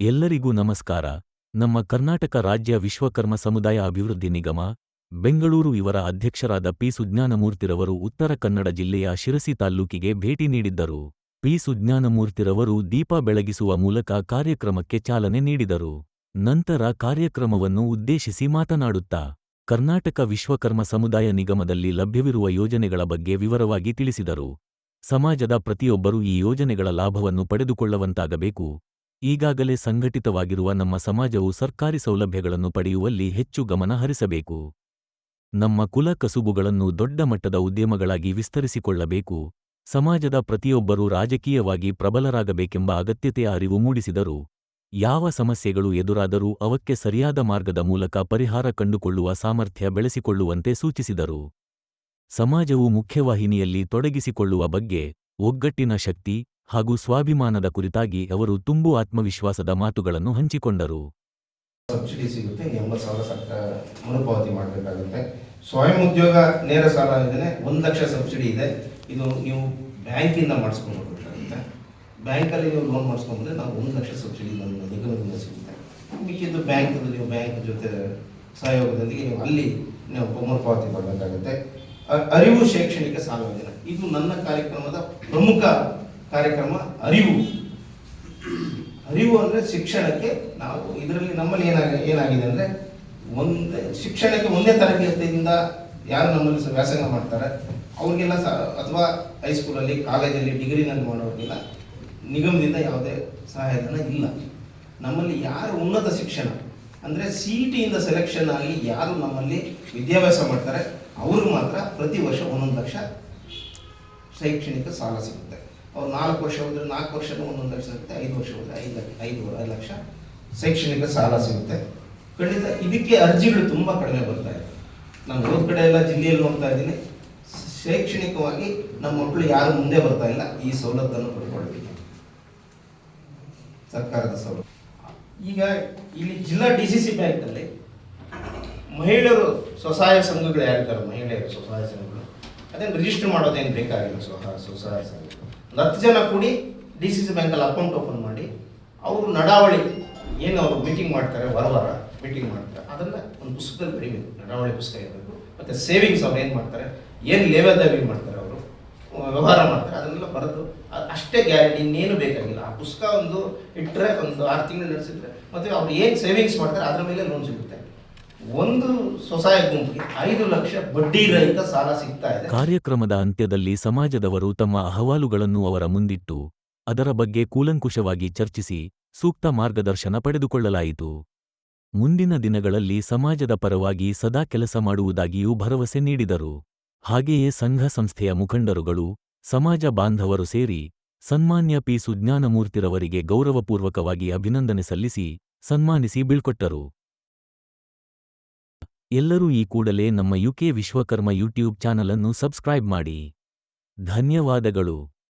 ಎಲ್ಲರಿಗೂ ನಮಸ್ಕಾರ. ನಮ್ಮ ಕರ್ನಾಟಕ ರಾಜ್ಯ ವಿಶ್ವಕರ್ಮ ಸಮುದಾಯ ಅಭಿವೃದ್ಧಿ ನಿಗಮ, ಬೆಂಗಳೂರು ಇವರ ಅಧ್ಯಕ್ಷರಾದ ಪಿ. ಸುಜ್ಞಾನಮೂರ್ತಿರವರು ಉತ್ತರ ಕನ್ನಡ ಜಿಲ್ಲೆಯ ಶಿರಸಿ ತಾಲ್ಲೂಕಿಗೆ ಭೇಟಿ ನೀಡಿದ್ದರು. ಪಿ. ಸುಜ್ಞಾನಮೂರ್ತಿರವರು ದೀಪ ಬೆಳಗಿಸುವ ಮೂಲಕ ಕಾರ್ಯಕ್ರಮಕ್ಕೆ ಚಾಲನೆ ನೀಡಿದರು. ನಂತರ ಕಾರ್ಯಕ್ರಮವನ್ನು ಉದ್ದೇಶಿಸಿ ಮಾತನಾಡುತ್ತಾ, ಕರ್ನಾಟಕ ವಿಶ್ವಕರ್ಮ ಸಮುದಾಯ ನಿಗಮದಲ್ಲಿ ಲಭ್ಯವಿರುವ ಯೋಜನೆಗಳ ಬಗ್ಗೆ ವಿವರವಾಗಿ ತಿಳಿಸಿದರು. ಸಮಾಜದ ಪ್ರತಿಯೊಬ್ಬರೂ ಈ ಯೋಜನೆಗಳ ಲಾಭವನ್ನು ಪಡೆದುಕೊಳ್ಳುವಂತಾಗಬೇಕು. ಈಗಾಗಲೇ ಸಂಘಟಿತವಾಗಿರುವ ನಮ್ಮ ಸಮಾಜವು ಸರ್ಕಾರಿ ಸೌಲಭ್ಯಗಳನ್ನು ಪಡೆಯುವಲ್ಲಿ ಹೆಚ್ಚು ಗಮನ ಹರಿಸಬೇಕು. ನಮ್ಮ ಕುಲ ಕಸುಬುಗಳನ್ನು ದೊಡ್ಡ ಮಟ್ಟದ ಉದ್ಯಮಗಳಾಗಿ ವಿಸ್ತರಿಸಿಕೊಳ್ಳಬೇಕು. ಸಮಾಜದ ಪ್ರತಿಯೊಬ್ಬರೂ ರಾಜಕೀಯವಾಗಿ ಪ್ರಬಲರಾಗಬೇಕೆಂಬ ಅಗತ್ಯತೆಯ ಅರಿವು ಮೂಡಿಸಿದರು. ಯಾವ ಸಮಸ್ಯೆಗಳು ಎದುರಾದರೂ ಅವಕ್ಕೆ ಸರಿಯಾದ ಮಾರ್ಗದ ಮೂಲಕ ಪರಿಹಾರ ಕಂಡುಕೊಳ್ಳುವ ಸಾಮರ್ಥ್ಯ ಬೆಳೆಸಿಕೊಳ್ಳುವಂತೆ ಸೂಚಿಸಿದರು. ಸಮಾಜವು ಮುಖ್ಯವಾಹಿನಿಯಲ್ಲಿ ತೊಡಗಿಸಿಕೊಳ್ಳುವ ಬಗ್ಗೆ ಒಗ್ಗಟ್ಟಿನ ಶಕ್ತಿ ಹಾಗೂ ಸ್ವಾಭಿಮಾನದ ಕುರಿತಾಗಿ ಅವರು ತುಂಬು ಆತ್ಮವಿಶ್ವಾಸದ ಮಾತುಗಳನ್ನು ಹಂಚಿಕೊಂಡರು. ಸಬ್ಸಿಡಿ ಸಿಗುತ್ತೆ, ಎಂಬತ್ತು ಸಾವಿರ ಸರ್ಕಾರ ಮರುಪಾವತಿ ಮಾಡಬೇಕಾಗುತ್ತೆ. ಸ್ವಯಂ ಉದ್ಯೋಗ ನೇರ ಸಾಲ ಇದೆ ಒಂದು ಲಕ್ಷ ಸಬ್ಸಿಡಿ ಇದೆ. ಇದು ನೀವು ಬ್ಯಾಂಕಿಂದ ಮಾಡಿಸ್ಕೊಂಡು ಹೋಗ್ಬೇಕಾಗುತ್ತೆ ಬ್ಯಾಂಕಲ್ಲಿ ನೀವು ಲೋನ್ ಮಾಡಿಸ್ಕೊಂಡ್ರೆ ನಾವು ಒಂದು ಲಕ್ಷ ಸಬ್ಸಿಡಿ ನಮ್ಮ ನಿಗಮದಿಂದ ಸಿಗುತ್ತೆ. ಮಿಕ್ಕಿದ್ದು ಬ್ಯಾಂಕ್ ನೀವು ಬ್ಯಾಂಕ್ ಜೊತೆ ಸಹಯೋಗದೊಂದಿಗೆ ನೀವು ಅಲ್ಲಿ ನೀವು ಮರುಪಾವತಿ ಮಾಡಬೇಕಾಗುತ್ತೆ. ಅರಿವು ಶೈಕ್ಷಣಿಕ ಸಾಲ ಇದು ನನ್ನ ಕಾರ್ಯಕ್ರಮದ ಪ್ರಮುಖ ಕಾರ್ಯಕ್ರಮ ಅರಿವು. ಅರಿವು ಅಂದರೆ ಶಿಕ್ಷಣಕ್ಕೆ ನಾವು ಇದರಲ್ಲಿ ನಮ್ಮಲ್ಲಿ ಏನಾಗ, ಏನಾಗಿದೆ ಅಂದರೆ ಒಂದೇ, ಶಿಕ್ಷಣಕ್ಕೆ ಒಂದೇ ತರಗತಿಯಿಂದ ಯಾರು ನಮ್ಮಲ್ಲಿ ವ್ಯಾಸಂಗ ಮಾಡ್ತಾರೆ. ಅವ್ರಿಗೆಲ್ಲ ಸ, ಅಥವಾ ಹೈಸ್ಕೂಲಲ್ಲಿ ಕಾಲೇಜಲ್ಲಿ ಡಿಗ್ರಿನಲ್ಲಿ ಮಾಡೋರಿಗೆಲ್ಲ ನಿಗಮದಿಂದ ಯಾವುದೇ ಸಹಾಯಧನ ಇಲ್ಲ. ನಮ್ಮಲ್ಲಿ ಯಾರು ಉನ್ನತ ಶಿಕ್ಷಣ ಅಂದರೆ ಸಿ ಟಿಯಿಂದ ಸೆಲೆಕ್ಷನ್ ಆಗಿ ಯಾರು ನಮ್ಮಲ್ಲಿ ವಿದ್ಯಾಭ್ಯಾಸ ಮಾಡ್ತಾರೆ, ಅವರು ಮಾತ್ರ ಪ್ರತಿ ವರ್ಷ ಒಂದೊಂದು ಲಕ್ಷ ಶೈಕ್ಷಣಿಕ ಸಾಲ ಸಿಗುತ್ತೆ. ಅವ್ರು ನಾಲ್ಕು ವರ್ಷ ಹೋದ್ರೆ ನಾಲ್ಕು ವರ್ಷನೂ ಒಂದೊಂದು ಲಕ್ಷ ಸಿಗುತ್ತೆ, ಐದು ವರ್ಷ ಹೋದ್ರೆ ಐದು ಲಕ್ಷ ಐದು ಲಕ್ಷ ಶೈಕ್ಷಣಿಕ ಸಾಲ ಸಿಗುತ್ತೆ. ಖಂಡಿತ ಇದಕ್ಕೆ ಅರ್ಜಿಗಳು ತುಂಬ ಕಡಿಮೆ ಬರ್ತಾ ಇದೆ. ನಾನು ಹೋದ ಕಡೆ ಎಲ್ಲ ಜಿಲ್ಲೆಯಲ್ಲಿ ನೋಡ್ತಾ ಇದ್ದೀನಿ. ಶೈಕ್ಷಣಿಕವಾಗಿ ನಮ್ಮ ಮಕ್ಕಳು ಯಾರು ಮುಂದೆ ಬರ್ತಾ ಇಲ್ಲ, ಈ ಸವಲತ್ತನ್ನು ಪಡ್ಕೊಳ್ಳೋದಕ್ಕೆ. ಸರ್ಕಾರದ ಸವಲತ್ತು. ಈಗ ಇಲ್ಲಿ ಜಿಲ್ಲಾ ಡಿ ಸಿ ಸಿ ಬ್ಯಾಂಕ್ನಲ್ಲಿ ಮಹಿಳೆಯರು ಸ್ವಸಹಾಯ ಸಂಘಗಳು ಯಾರಿದ್ದಾರೆ? ಮಹಿಳೆಯರು ಸ್ವಸಹಾಯ ಸಂಘಗಳು. ಅದನ್ನು ರಿಜಿಸ್ಟರ್ ಮಾಡೋದೇನು ಬೇಕಾಗಿಲ್ಲ ಸ್ವಹ, ಸ್ವಸಹಾಯ ಸಂಘ ಒಂದು ಹತ್ತು ಜನ ಕೂಡಿ ಡಿ ಸಿ ಸಿ ಬ್ಯಾಂಕಲ್ಲಿ ಅಕೌಂಟ್ ಓಪನ್ ಮಾಡಿ, ಅವರು ನಡಾವಳಿ ಏನು ಅವರು ಮೀಟಿಂಗ್ ಮಾಡ್ತಾರೆ, ವಾರ ವಾರ ಮೀಟಿಂಗ್ ಮಾಡ್ತಾರೆ ಅದನ್ನು ಒಂದು ಪುಸ್ತಕದಲ್ಲಿ ಬರೀಬೇಕು. ನಡಾವಳಿ ಪುಸ್ತಕ ಇರಬೇಕು. ಮತ್ತು ಸೇವಿಂಗ್ಸ್ ಅವ್ರು ಏನು ಮಾಡ್ತಾರೆ, ಏನು ಲೇವಾದೇವಿ ಮಾಡ್ತಾರೆ ಅವರು, ವ್ಯವಹಾರ ಮಾಡ್ತಾರೆ, ಅದನ್ನೆಲ್ಲ ಬರೆದು ಅಷ್ಟೇ ಗ್ಯಾರಂಟಿ ಇನ್ನೇನು ಬೇಕಾಗಿಲ್ಲ. ಆ ಪುಸ್ತಕ ಒಂದು ಇಟ್ಟರೆ ಒಂದು ಆರು ತಿಂಗಳು ನಡೆಸಿದ್ರೆ, ಮತ್ತು ಅವ್ರು ಏನು ಸೇವಿಂಗ್ಸ್ ಮಾಡ್ತಾರೆ, ಅದರ ಮೇಲೆ ಲೋನ್ ಸಿಗುತ್ತೆ. ಒಂದು ಸ್ವಸಹಾಯ ಗುಂಪಿಗೆ ಐದು ಲಕ್ಷ ಬಡ್ಡಿ ರಹಿತ ಸಾಲ ಸಿಗ್ತಾ ಇದೆ. ಕಾರ್ಯಕ್ರಮದ ಅಂತ್ಯದಲ್ಲಿ ಸಮಾಜದವರು ತಮ್ಮ ಅಹವಾಲುಗಳನ್ನು ಅವರ ಮುಂದಿಟ್ಟು ಅದರ ಬಗ್ಗೆ ಕೂಲಂಕುಷವಾಗಿ ಚರ್ಚಿಸಿ ಸೂಕ್ತ ಮಾರ್ಗದರ್ಶನ ಪಡೆದುಕೊಳ್ಳಲಾಯಿತು. ಮುಂದಿನ ದಿನಗಳಲ್ಲಿ ಸಮಾಜದ ಪರವಾಗಿ ಸದಾ ಕೆಲಸ ಮಾಡುವುದಾಗಿಯೂ ಭರವಸೆ ನೀಡಿದರು. ಹಾಗೆಯೇ ಸಂಘ ಸಂಸ್ಥೆಯ ಮುಖಂಡರುಗಳು, ಸಮಾಜ ಬಾಂಧವರು ಸೇರಿ ಸನ್ಮಾನ್ಯ ಪಿ. ಸುಜ್ಞಾನಮೂರ್ತಿರವರಿಗೆ ಗೌರವಪೂರ್ವಕವಾಗಿ ಅಭಿನಂದನೆ ಸಲ್ಲಿಸಿ ಸನ್ಮಾನಿಸಿ ಬೀಳ್ಕೊಟ್ಟರು. ಎಲ್ಲರೂ ಈ ಕೂಡಲೇ ನಮ್ಮ ಯುಕೆ ವಿಶ್ವಕರ್ಮ ಯೂಟ್ಯೂಬ್ ಚಾನಲನ್ನು ಸಬ್ಸ್ಕ್ರೈಬ್ ಮಾಡಿ. ಧನ್ಯವಾದಗಳು.